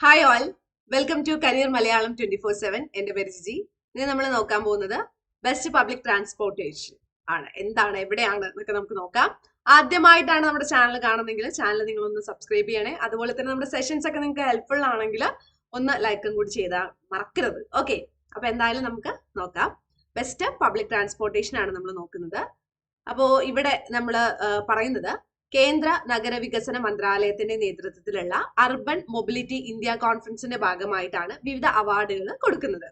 Hi all welcome to career Malayalam twenty four seven എന്റെ പേര് ജിജി. ഇനി നമ്മൾ നോക്കാൻ പോകുന്നത് ബെസ്റ്റ് പബ്ലിക് ട്രാൻസ്പോർട്ടേഷൻ ആണ്. എന്താണ് എവിടെയാണ് എന്നൊക്കെ നമുക്ക് നോക്കാം. ആദ്യമായിട്ടാണ് നമ്മുടെ ചാനൽ കാണുന്നെങ്കിൽ ചാനൽ നിങ്ങൾ ഒന്ന് സബ്സ്ക്രൈബ് ചെയ്യണേ. അതുപോലെ തന്നെ നമ്മുടെ സെഷൻസ് ഒക്കെ നിങ്ങൾക്ക് ഹെൽപ്ഫുൾ ആണെങ്കിൽ ഒന്ന് ലൈക്കും കൂടി ചെയ്താൽ മറക്കരുത്. ഓക്കെ അപ്പൊ എന്തായാലും നമുക്ക് നോക്കാം. ബെസ്റ്റ് പബ്ലിക് ട്രാൻസ്പോർട്ടേഷൻ ആണ് നമ്മൾ നോക്കുന്നത്. അപ്പോൾ ഇവിടെ നമ്മൾ പറയുന്നത് കേന്ദ്ര നഗരവികസന മന്ത്രാലയത്തിന്റെ നേതൃത്വത്തിലുള്ള അർബൻ മൊബിലിറ്റി ഇന്ത്യ കോൺഫറൻസിന്റെ ഭാഗമായിട്ടാണ് വിവിധ അവാർഡുകൾ കൊടുക്കുന്നത്.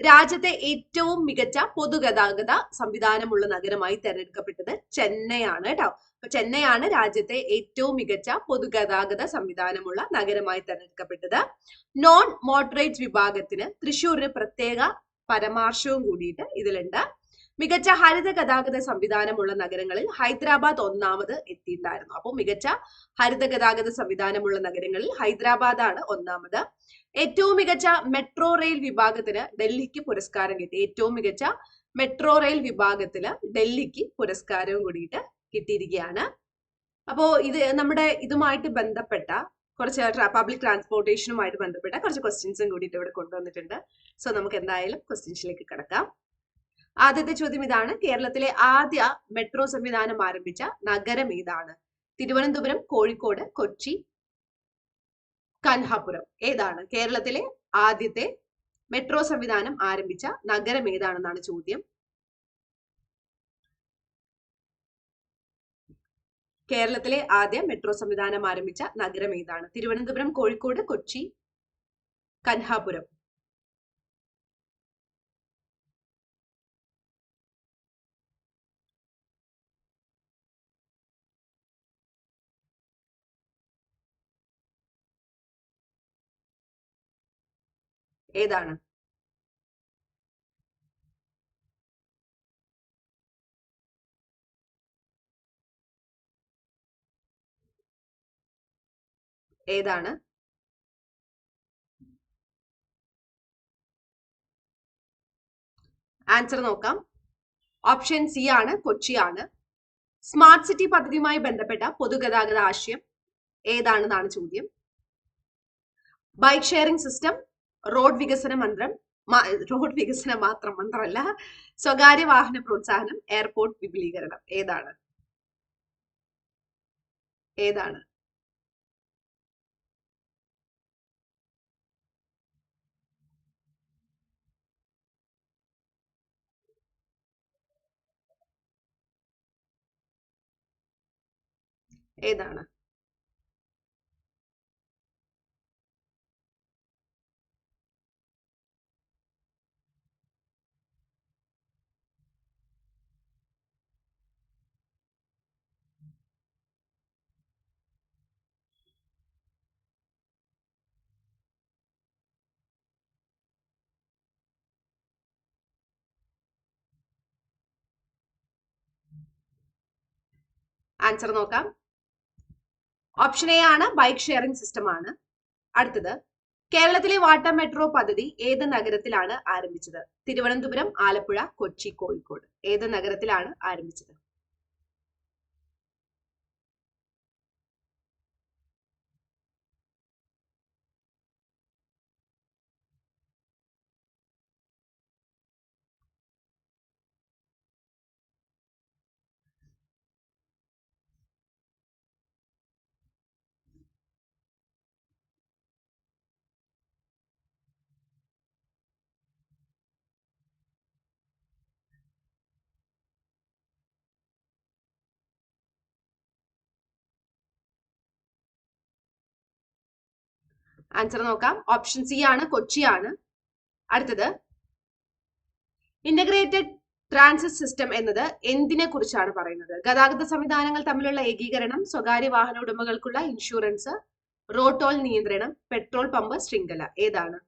രാജ്യത്തെ ഏറ്റവും മികച്ച പൊതുഗതാഗത സംവിധാനമുള്ള നഗരമായി തെരഞ്ഞെടുക്കപ്പെട്ടത് ചെന്നൈയാണ് കേട്ടോ അപ്പൊ ചെന്നൈയാണ് രാജ്യത്തെ ഏറ്റവും മികച്ച പൊതുഗതാഗത സംവിധാനമുള്ള നഗരമായി തെരഞ്ഞെടുക്കപ്പെട്ടത്. നോൺ മോഡറേറ്റ് വിഭാഗത്തിന് തൃശ്ശൂരിന് പ്രത്യേക പരമാർശവും കൂടിയിട്ട് ഇതിലുണ്ട്. മികച്ച ഹരിത ഗതാഗത സംവിധാനമുള്ള നഗരങ്ങളിൽ ഹൈദരാബാദ് ഒന്നാമത് എത്തിയിട്ടുണ്ടായിരുന്നു അപ്പോൾ മികച്ച ഹരിത ഗതാഗത സംവിധാനമുള്ള നഗരങ്ങളിൽ ഹൈദരാബാദാണ് ഒന്നാമത്. ഏറ്റവും മികച്ച മെട്രോ റെയിൽ വിഭാഗത്തിന് ഡൽഹിക്ക് പുരസ്കാരം കിട്ടി. ഏറ്റവും മികച്ച മെട്രോ റെയിൽ വിഭാഗത്തിൽ ഡൽഹിക്ക് പുരസ്കാരവും കൂടിയിട്ട് കിട്ടിയിരിക്കുകയാണ്. അപ്പോ ഇത് നമ്മുടെ ഇതുമായിട്ട് ബന്ധപ്പെട്ട കുറച്ച് പബ്ലിക് ട്രാൻസ്പോർട്ടേഷനുമായിട്ട് ബന്ധപ്പെട്ട കുറച്ച് ക്വസ്റ്റ്യൻസും കൂടിയിട്ട് ഇവിടെ കൊണ്ടുവന്നിട്ടുണ്ട്. സോ നമുക്ക് എന്തായാലും ക്വസ്റ്റ്യൻസിലേക്ക് കിടക്കാം. ആദ്യത്തെ ചോദ്യം ഇതാണ്. കേരളത്തിലെ ആദ്യ മെട്രോ സംവിധാനം ആരംഭിച്ച നഗരം ഏതാണ്? തിരുവനന്തപുരം കോഴിക്കോട് കൊച്ചി കൻഹാപുരം ഏതാണ്? കേരളത്തിലെ ആദ്യത്തെ മെട്രോ സംവിധാനം ആരംഭിച്ച നഗരം ഏതാണെന്നാണ് ചോദ്യം. കേരളത്തിലെ ആദ്യ മെട്രോ സംവിധാനം ആരംഭിച്ച നഗരം ഏതാണ്? തിരുവനന്തപുരം കോഴിക്കോട് കൊച്ചി കൻഹാപുരം ഏതാണ്? ഏതാണ്? ആൻസർ നോക്കാം. ഓപ്ഷൻ സി ആണ് കൊച്ചിയാണ് സ്മാർട്ട് സിറ്റി പദ്ധതിയുമായി ബന്ധപ്പെട്ട പൊതുഗതാഗത ആശയം. ഏതാണെന്നാണ് ചോദ്യം. ബൈക്ക് ഷെയറിംഗ് സിസ്റ്റം റോഡ് വികസന മന്ത്രം റോഡ് വികസന മാത്രം മന്ത്രമല്ല സ്വകാര്യ വാഹന പ്രോത്സാഹനം എയർപോർട്ട് വിപുലീകരണം. ഏതാണ്? ഏതാണ്? ഏതാണ്? ആൻസർ നോക്കാം. ഓപ്ഷൻ എ ആണ് ബൈക്ക് ഷെയറിംഗ് സിസ്റ്റം ആണ്. അടുത്തത് കേരളത്തിലെ വാട്ടർ മെട്രോ പദ്ധതി ഏത് നഗരത്തിലാണ് ആരംഭിച്ചത്? തിരുവനന്തപുരം ആലപ്പുഴ കൊച്ചി കോഴിക്കോട്. ഏത് നഗരത്തിലാണ് ആരംഭിച്ചത്? ആൻസർ നോക്കാം. ഓപ്ഷൻ സി ആണ് കൊച്ചിയാണ് അടുത്തത്. ഇന്റഗ്രേറ്റഡ് ട്രാൻസിറ്റ് സിസ്റ്റം എന്നത് എന്തിനെ കുറിച്ചാണ് പറയുന്നത്? ഗതാഗത സംവിധാനങ്ങൾ തമ്മിലുള്ള ഏകീകരണം സ്വകാര്യ വാഹന ഉടമകൾക്കുള്ള ഇൻഷുറൻസ് റോഡ് ടോൾ നിയന്ത്രണം പെട്രോൾ പമ്പ് ശൃംഖല. ഏതാണ്?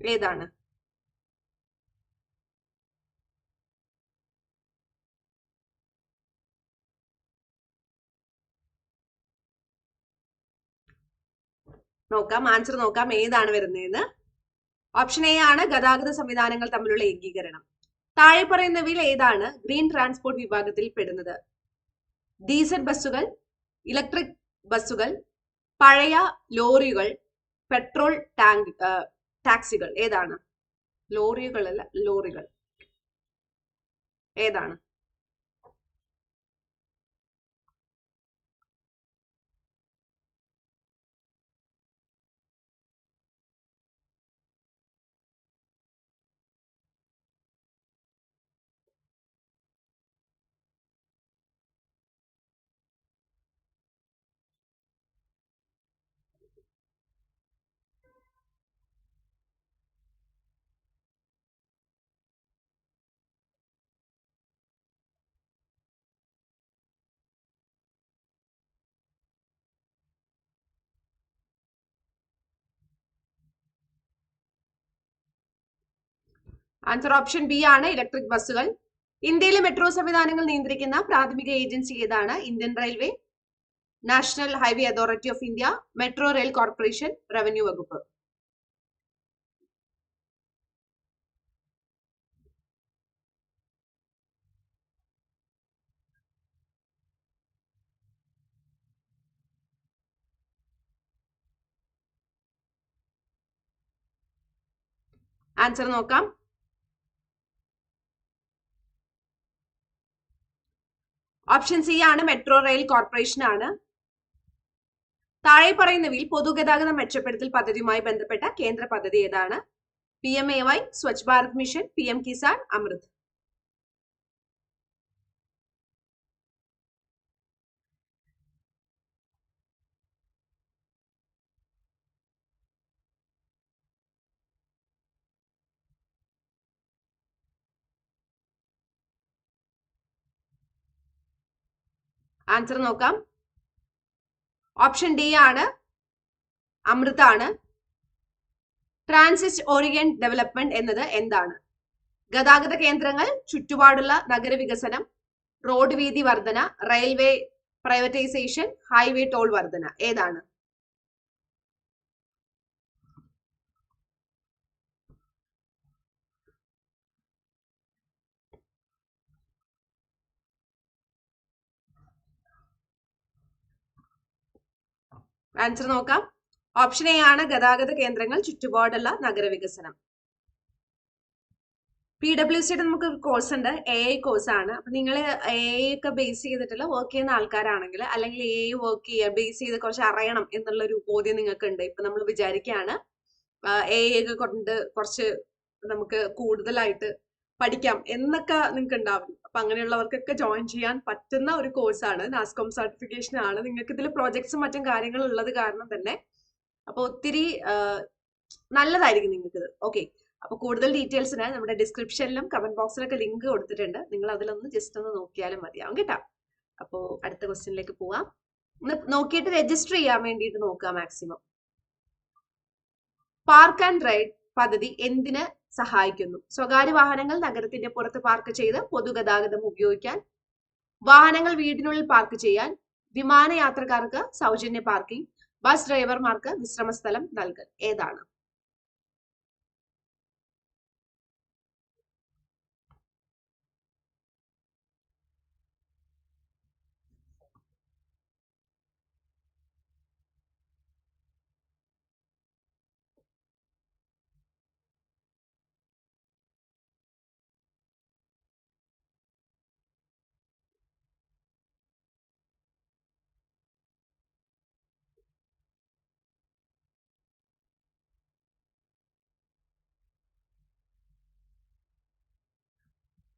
ഏതാണ്? നോക്കാം ആൻസർ നോക്കാം ഏതാണ് വരുന്നതെന്ന്. ഓപ്ഷൻ എ ആണ് ഗതാഗത സംവിധാനങ്ങൾ തമ്മിലുള്ള ഏകീകരണം. താഴെ പറയുന്നവയിൽ ഏതാണ് ഗ്രീൻ ട്രാൻസ്പോർട്ട് വിഭാഗത്തിൽ പെടുന്നത്? ഡീസൽ ബസ്സുകൾ ഇലക്ട്രിക് ബസ്സുകൾ പഴയ ലോറികൾ പെട്രോൾ ടാങ്ക് ടാക്സികൾ ഏതാണ്? ലോറികളല്ല ലോറികൾ. ഏതാണ്? ആൻസർ ഓപ്ഷൻ ബി ആണ് ഇലക്ട്രിക് ബസ്സുകൾ ഇന്ത്യയിലെ മെട്രോ സംവിധാനങ്ങൾ നിയന്ത്രിക്കുന്ന പ്രാഥമിക ഏജൻസി ഏതാണ്? Indian railway national highway authority of India metro rail corporation revenue വകുപ്പ് ആൻസർ നോക്കാം. ഓപ്ഷൻ സി ആണ് മെട്രോ റെയിൽ കോർപ്പറേഷൻ ആണ്. താഴെ പറയുന്നവയിൽ പൊതുഗതാഗത മെച്ചപ്പെടുത്തൽ പദ്ധതിയുമായി ബന്ധപ്പെട്ട കേന്ദ്ര പദ്ധതി ഏതാണ്? P M A Y Swachh Bharat mission P M Kisan Amrut answer നോക്കാം. ഓപ്ഷൻ ഡി ആണ്. അമൃതാണ്. ട്രാൻസിറ്റ് ഓറിയൻ ഡെവലപ്മെന്റ് എന്നത് എന്താണ്? ഗതാഗത കേന്ദ്രങ്ങൾ ചുറ്റുപാടുള്ള നഗരവികസനം റോഡ് വീതി വർധന റെയിൽവേ പ്രൈവറ്റൈസേഷൻ ഹൈവേ ടോൾ വർധന. ഏതാണ്? ആൻസർ നോക്കാം. ഓപ്ഷൻ എ ആണ് ഗതാഗത കേന്ദ്രങ്ങൾ ചുറ്റുപാടുള്ള നഗരവികസനം. പി ഡബ്ല്യു സിയുടെ നമുക്ക് കോഴ്സ് ഉണ്ട്. എ ഐ കോഴ്സ് ആണ്. അപ്പൊ നിങ്ങൾ എ ഐ ഒക്കെ ബേസ് ചെയ്തിട്ടുള്ള വർക്ക് ചെയ്യുന്ന ആൾക്കാരാണെങ്കിൽ അല്ലെങ്കിൽ എ ഐ വർക്ക് ചെയ്യുക ബേസ് ചെയ്ത് കുറച്ച് അറിയണം എന്നുള്ള ഒരു ബോധ്യം നിങ്ങൾക്ക് ഉണ്ട് ഇപ്പൊ നമ്മൾ വിചാരിക്കുകയാണ് എ ഐ ഒക്കെ കൊണ്ട് കുറച്ച് നമുക്ക് കൂടുതലായിട്ട് പഠിക്കാം എന്നൊക്കെ നിങ്ങൾക്ക് ഉണ്ടാവും അപ്പൊ അങ്ങനെയുള്ളവർക്കൊക്കെ ജോയിൻ ചെയ്യാൻ പറ്റുന്ന ഒരു കോഴ്സാണ് നാസ്കോം സർട്ടിഫിക്കേഷൻ ആണ്. നിങ്ങൾക്ക് ഇതിൽ പ്രോജക്ട്സും മറ്റും കാര്യങ്ങളും ഉള്ളത് കാരണം തന്നെ അപ്പൊ ഒത്തിരി നല്ലതായിരിക്കും നിങ്ങൾക്ക് ഓക്കെ അപ്പൊ കൂടുതൽ ഡീറ്റെയിൽസിന് നമ്മുടെ ഡിസ്ക്രിപ്ഷനിലും കമന്റ് ബോക്സിലൊക്കെ ലിങ്ക് കൊടുത്തിട്ടുണ്ട്. നിങ്ങൾ അതിലൊന്ന് ജസ്റ്റ് ഒന്ന് നോക്കിയാലും മതിയാവും കേട്ടോ. അപ്പോൾ അടുത്ത ക്വസ്റ്റ്യനിലേക്ക് പോവാം. നോക്കിയിട്ട് രജിസ്റ്റർ ചെയ്യാൻ വേണ്ടിയിട്ട് നോക്കുക മാക്സിമം പാർക്ക് ആൻഡ് റൈഡ് പദ്ധതി എന്തിന് സഹായിക്കുന്നു. സ്വകാര്യ വാഹനങ്ങൾ നഗരത്തിന്റെ പുറത്ത് പാർക്ക് ചെയ്ത് പൊതുഗതാഗതം ഉപയോഗിക്കാൻ വാഹനങ്ങൾ വീടിനുള്ളിൽ പാർക്ക് ചെയ്യാൻ വിമാനയാത്രക്കാർക്ക് സൗജന്യ പാർക്കിംഗ് ബസ് ഡ്രൈവർമാർക്ക് വിശ്രമസ്ഥലം നൽകൽ. ഏതാണ്?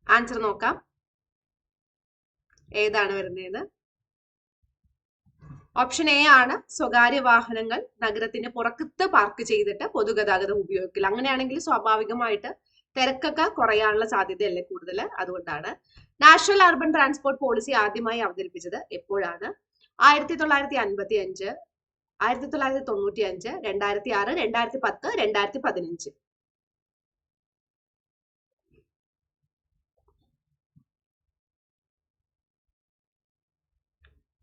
ആൻസർ നോക്കാം. ഏതാണ് വരുന്നത് ഓപ്ഷൻ എ ആണ്. സ്വകാര്യ വാഹനങ്ങൾ നഗരത്തിന് പുറത്ത് പാർക്ക് ചെയ്തിട്ട് പൊതുഗതാഗതം ഉപയോഗിക്കില്ല അങ്ങനെയാണെങ്കിൽ സ്വാഭാവികമായിട്ട് തിരക്കൊക്കെ കുറയാനുള്ള സാധ്യതയല്ലേ കൂടുതൽ അതുകൊണ്ടാണ്. നാഷണൽ അർബൻ ട്രാൻസ്പോർട്ട് പോളിസി ആദ്യമായി അവതരിപ്പിച്ചത് എപ്പോഴാണ്? ആയിരത്തി തൊള്ളായിരത്തി അൻപത്തി അഞ്ച് ആയിരത്തി തൊള്ളായിരത്തി തൊണ്ണൂറ്റി അഞ്ച് രണ്ടായിരത്തി ആറ് രണ്ടായിരത്തി പത്ത് രണ്ടായിരത്തി പതിനഞ്ച്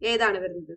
ഏതാണ് വരുന്നത്?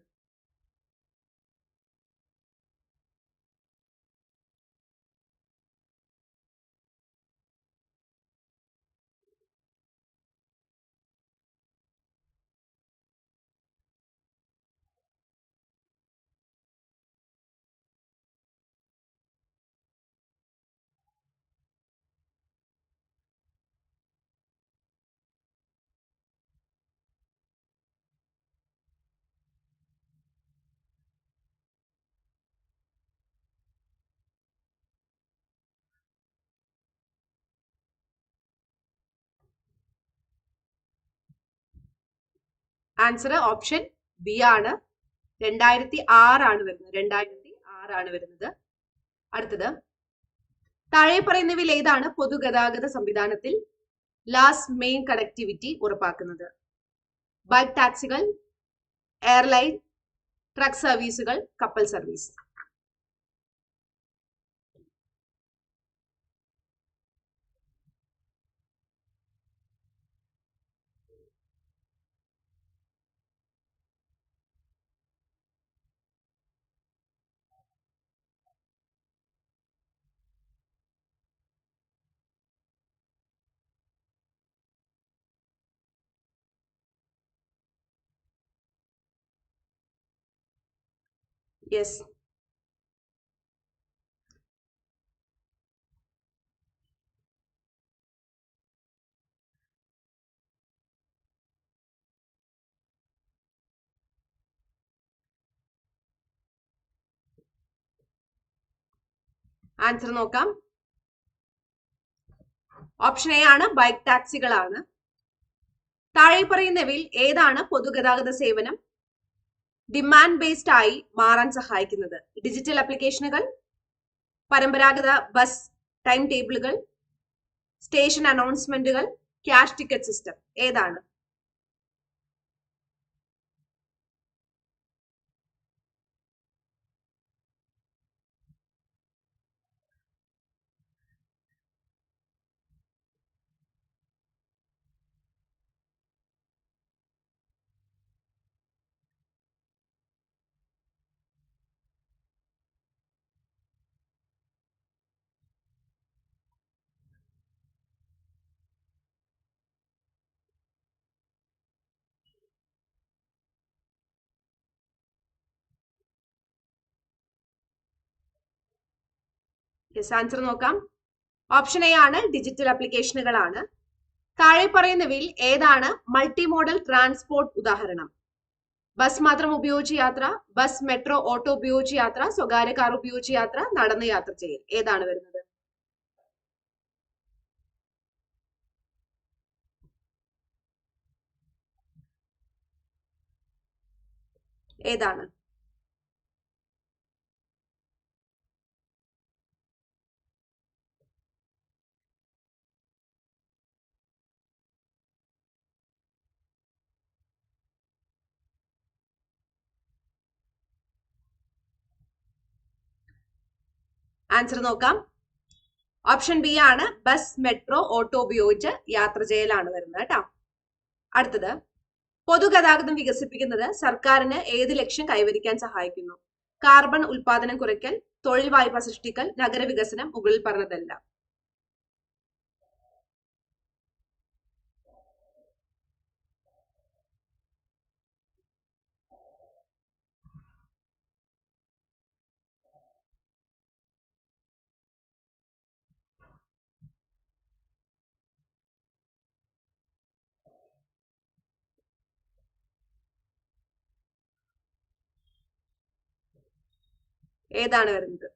ആൻസർ ഓപ്ഷൻ ബി ആണ്. രണ്ടായിരത്തി ആറാണ് വരുന്നത്. രണ്ടായിരത്തി ആറാണ് വരുന്നത്. അടുത്തത്. താഴെ പറയുന്നവയിൽ ഏതാണ് പൊതുഗതാഗത സംവിധാനത്തിൽ ലാസ്റ്റ് മെയിൻ കണക്ടിവിറ്റി ഉറപ്പാക്കുന്നത്? ബൈക്ക് ടാക്സികൾ എയർലൈൻ ട്രക്ക് സർവീസുകൾ കപ്പൽ സർവീസ് യെസ് ആൻസർ നോക്കാം. ഓപ്ഷൻ എ ആണ് ബൈക്ക് ടാക്സികളാണ് താഴെ പറയുന്നവയിൽ ഏതാണ് പൊതുഗതാഗത സേവനം? ഡിമാൻഡ് ബേസ്ഡ് ആയി മാറാൻ സഹായിക്കുന്നത്. ഡിജിറ്റൽ ആപ്ലിക്കേഷനുകൾ പരമ്പരാഗത ബസ് ടൈം ടേബിളുകൾ സ്റ്റേഷൻ അനൗൺസ്മെന്റുകൾ ക്യാഷ് ടിക്കറ്റ് സിസ്റ്റം ഏതാണ്? യെസ് ആൻസർ നോക്കാം. ഓപ്ഷൻ എ ആണ് ഡിജിറ്റൽ ആപ്ലിക്കേഷനുകളാണ് താഴെ പറയുന്നവയിൽ ഏതാണ്? മൾട്ടി മോഡൽ ട്രാൻസ്പോർട്ട് ഉദാഹരണം. ബസ് മാത്രം ഉപയോഗിച്ച് യാത്ര ബസ് മെട്രോ ഓട്ടോ ഉപയോഗിച്ച് യാത്ര സ്വകാര്യ കാർ ഉപയോഗിച്ച് യാത്ര നടന്ന് യാത്ര ചെയ്യൽ. ഏതാണ് വരുന്നത്? ഏതാണ്? ആൻസർ നോക്കാം. ഓപ്ഷൻ ബി ആണ് ബസ് മെട്രോ ഓട്ടോ ഉപയോഗിച്ച് യാത്ര ചെയ്യലാണ് വരുന്നത് കേട്ടോ. അടുത്തത്. പൊതുഗതാഗതം വികസിപ്പിക്കുന്നത് സർക്കാരിന് ഏത് ലക്ഷ്യം കൈവരിക്കാൻ സഹായിക്കുന്നു? കാർബൺ ഉൽപാദനം കുറയ്ക്കൽ തൊഴിൽ വായ്പ സൃഷ്ടിക്കൽ നഗരവികസനം മുകളിൽ പറഞ്ഞതെല്ലാം. ഏതാണ് വരുന്നത്?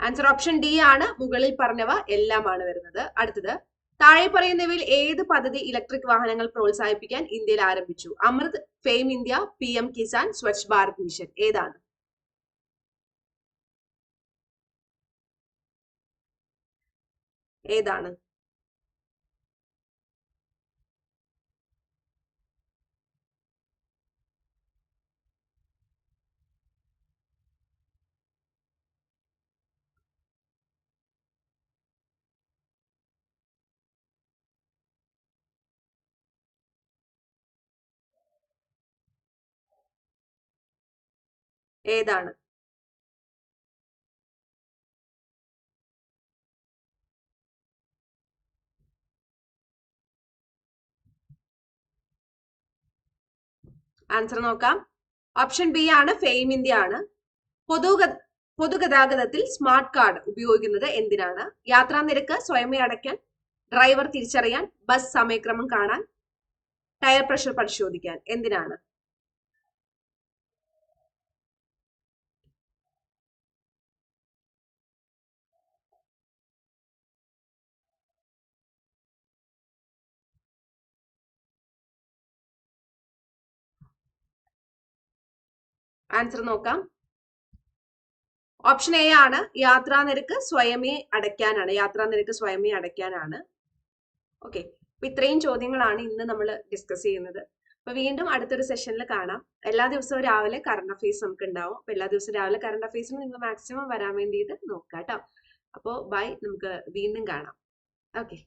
ആൻസർ ഓപ്ഷൻ ഡി ആണ്. മുകളിൽ പറഞ്ഞവ എല്ലാമാണ് വരുന്നത്. അടുത്തത് താഴെ പറയുന്നവയിൽ ഏത് പദ്ധതി ഇലക്ട്രിക് വാഹനങ്ങൾ പ്രോത്സാഹിപ്പിക്കാൻ ഇന്ത്യയിൽ ആരംഭിച്ചു? Amrut FAME India P M Kisan Swachh Bharat mission ഏതാണ്? ഏതാണ്? ഏതാണ്? ആൻസർ നോക്കാം. ഓപ്ഷൻ ബി ആണ് ഫെയിം ഇന്ത്യ ആണ്. പൊതുഗ പൊതുഗതാഗതത്തിൽ സ്മാർട്ട് കാർഡ് ഉപയോഗിക്കുന്നത് എന്തിനാണ്? യാത്രാ നിരക്ക് സ്വയമേ അടയ്ക്കാൻ ഡ്രൈവർ തിരിച്ചറിയാൻ ബസ് സമയക്രമം കാണാൻ ടയർ പ്രഷർ പരിശോധിക്കാൻ എന്തിനാണ്? ആൻസർ നോക്കാം. ഓപ്ഷൻ എ ആണ് യാത്രാ നിരക്ക് സ്വയമേ അടയ്ക്കാനാണ്. യാത്രാ നിരക്ക് സ്വയമേ അടയ്ക്കാനാണ്. ഓക്കെ അപ്പൊ ഇത്രയും ചോദ്യങ്ങളാണ് ഇന്ന് നമ്മൾ ഡിസ്കസ് ചെയ്യുന്നത്. അപ്പൊ വീണ്ടും അടുത്തൊരു സെഷനിൽ കാണാം. എല്ലാ ദിവസവും രാവിലെ കറണ്ട് അഫയേഴ്സ് നമുക്ക് ഉണ്ടാവും അപ്പൊ എല്ലാ ദിവസവും രാവിലെ കറണ്ട് അഫയേഴ്സിന് നിങ്ങൾ മാക്സിമം വരാൻ വേണ്ടിയിട്ട് നോക്കാം കേട്ടോ അപ്പോൾ ബൈ നമുക്ക് വീണ്ടും കാണാം. ഓക്കെ